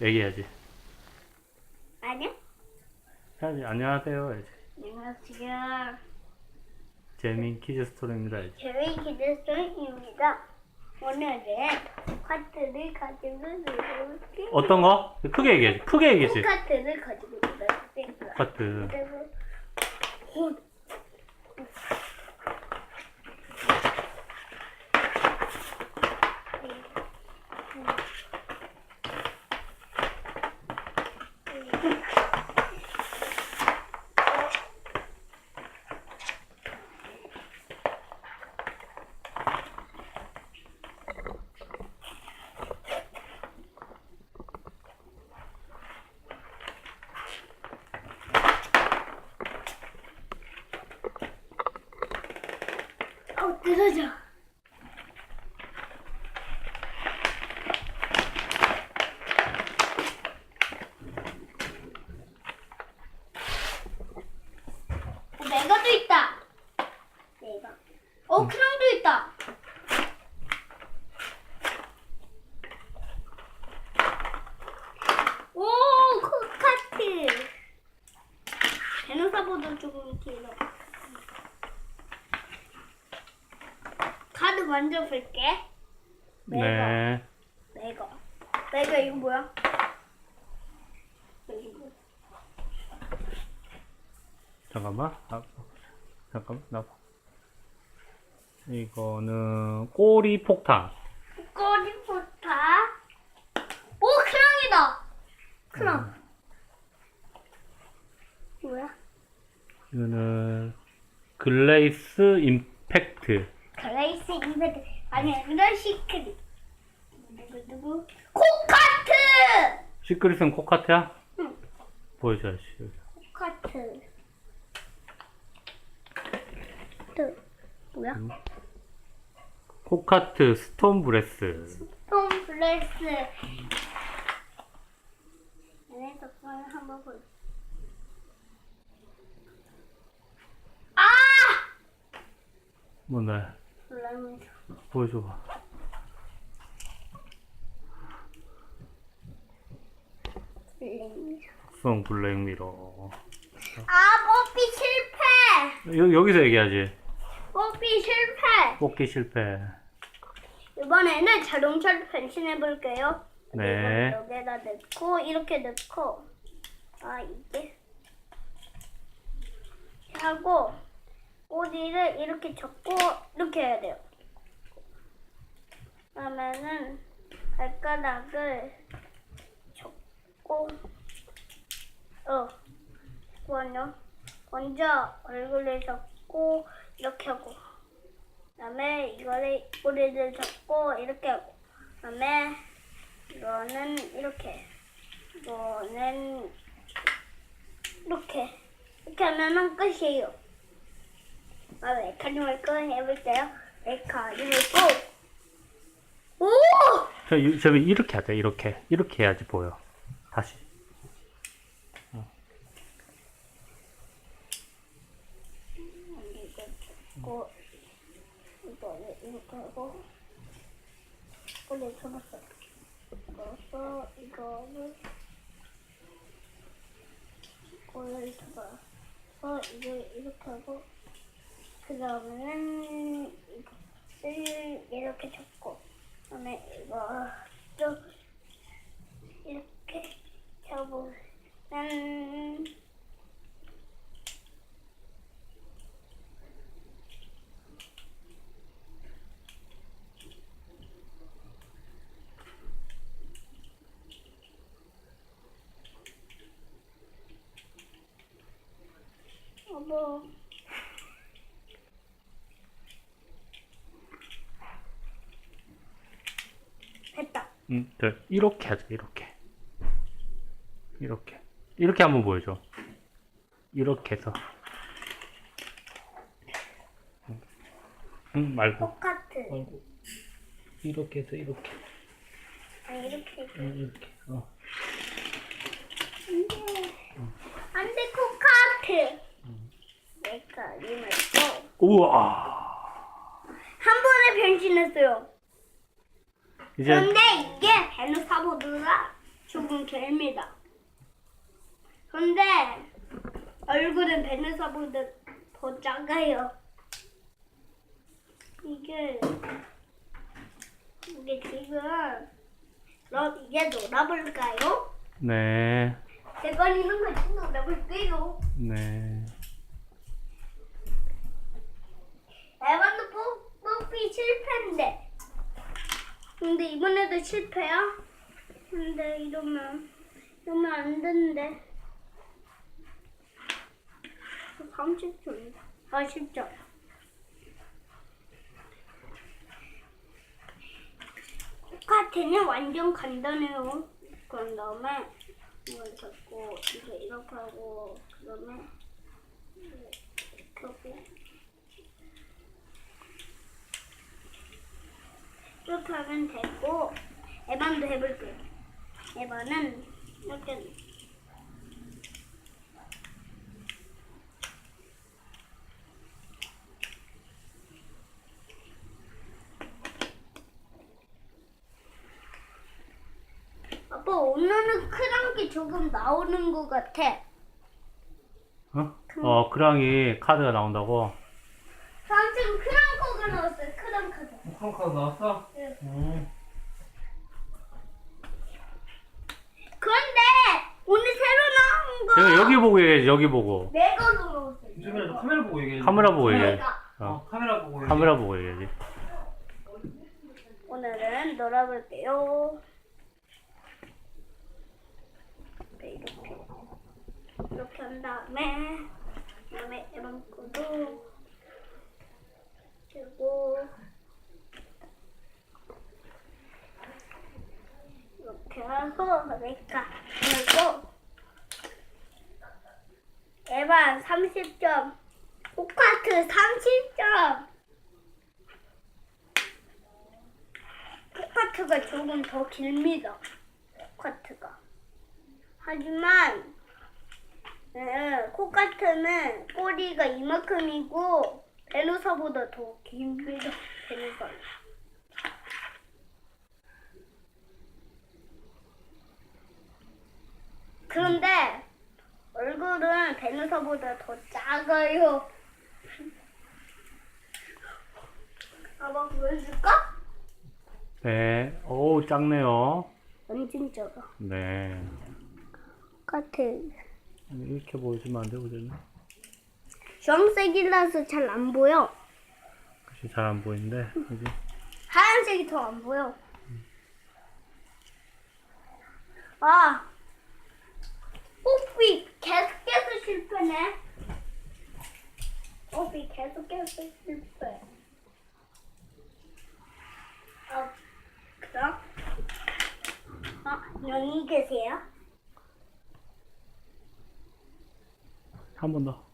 얘기해야지. 아니야? 해야지. 안녕하세요. 해야지. 안녕하세요. 재민 키즈 스토리입니다. 해야지. 저희 기대성입니다. 오늘은 카트를 가지고 놀게. 어떤 거? 크게 얘기해야지. 크게 얘기해야지. 카트를 가지고 놀게. 카트. 그리고 어 떨어져. 어, 메가도 있다. 메가. 어 크랑도 있다. 오 코카트. 베노사보다 조금 길어. 카드 먼저 볼게. 네. 메가. 메가 이거 뭐야? 이거 뭐야? 잠깐만. 아, 잠깐만. 나. 이거는 꼬리 폭탄. 꼬리포타. 오 크랑이다. 크랑. 뭐야? 이거는 글레이스 임팩트. 그레이스 이베드 아니 이런 시크릿. 누구 누구? 코카트. 시크릿은 코카트야? 응. 보여줘야지. 코카트. 뭐야? 코카트 스톤 브레스. 톰 블레스. 얘네 덕분에 한번 볼. 아! 뭐네. 블레스. 보여줘봐. 블레스. 성 블랙미러. 아, 뽀삐 실패. 여, 여기서 얘기하지. 뽀삐 실패. 뽑기 실패. 이번에는 자동차로 변신해 볼게요. 네. 여기다 넣고 이렇게 넣고 아 이게 하고 꼬리를 이렇게 접고 이렇게 해야 돼요. 그러면은 발가락을 접고 어 잠깐만요. 먼저 얼굴을 접고 이렇게 하고 그다음에 이거를 꼬리를 접고 이렇게 하고 그다음에 이거는 이렇게 이거는 이렇게 이렇게 하면은 끝이에요. 아, 메카님을 꺼 해볼게요. 메카님을 고! 오! 저기 이렇게 하자. 이렇게. 이렇게 해야지 보여. 다시. 이거 접고 이거를 하고 꼬리 접었어. 접어서 이거를 꼬리를 접어서 이걸 이렇게 하고 그 다음에는 이거를 이렇게 접고 그다음에 이거 또 이렇게 접으면 여보 됐다. 음, 저 이렇게 하자. 이렇게. 이렇게. 이렇게 한번 보여줘. 이렇게 해서. 응, 응, 말고. 똑같은. 말고. 이렇게 해서 이렇게. 아 이렇게. 응, 이렇게. 어. 안돼 코카트. 내가 이말 또. 우와. 한 번에 변신했어요. 이제 그런데 이게 베누사보드가 조금 길입니다. 근데 얼굴은 베네사보다 더 작아요. 이게 이게 지금 너 이제 놀아볼까요? 네. 있는 거 있으면 놀아볼게요. 네. 에반도 뽀- 뽀삐 실패인데. 근데 이번에도 실패야? 근데 이러면 이러면 안 되는데. 30점. 40점. 똑같으면 완전 간단해요. 그런 다음에 이걸 잡고 이제 이렇게 하고 그다음에 이렇게 하고 이렇게 하면 되고 에반도 해볼게요. 에반은 이렇게 아빠 오늘은 크랑기 조금 나오는 것 같아. 어? 어, 크랑이 카드가 나온다고? 삼촌 크랑코가 나왔어요. 크랑 카드. 크랑 카드 나왔어? 네. 음. 그런데 오늘 새로 나온 거. 제가 여기 보고 얘기해, 여기 보고. 내가 나왔어요. 유준이라도 카메라 보고 얘기해. 카메라 보고 얘기해. 내가. 어, 어, 카메라 보고 얘기해. 카메라 보고 얘기해야지. 오늘은 놀아볼게요. 네, 이렇게 이렇게 한 다음에 그다음에 이런 거도 그리고 하고 그러니까 그리고 에반 30점 포카트 30점 코카트가 조금 더 길입니다. 코카트가. 하지만 네, 코카트는 꼬리가 이만큼이고 베누사보다 더 깁니다. 베누사. 그런데 얼굴은 베누사보다 더 작아요. 아빠 보여줄까? 네. 오, 작네요. 완전 작아. 네. 같아. 이렇게 보여주면 안 되거든요. 주황색이라서 잘 안 보여. 글씨 잘안 보이는데, 여기. 하얀색이 더 안 보여. 아, 뽀삐 계속해서 실패네. 뽀삐 계속해서 실패. 아, 그럼? 아, 여기 계세요? 한 번 더.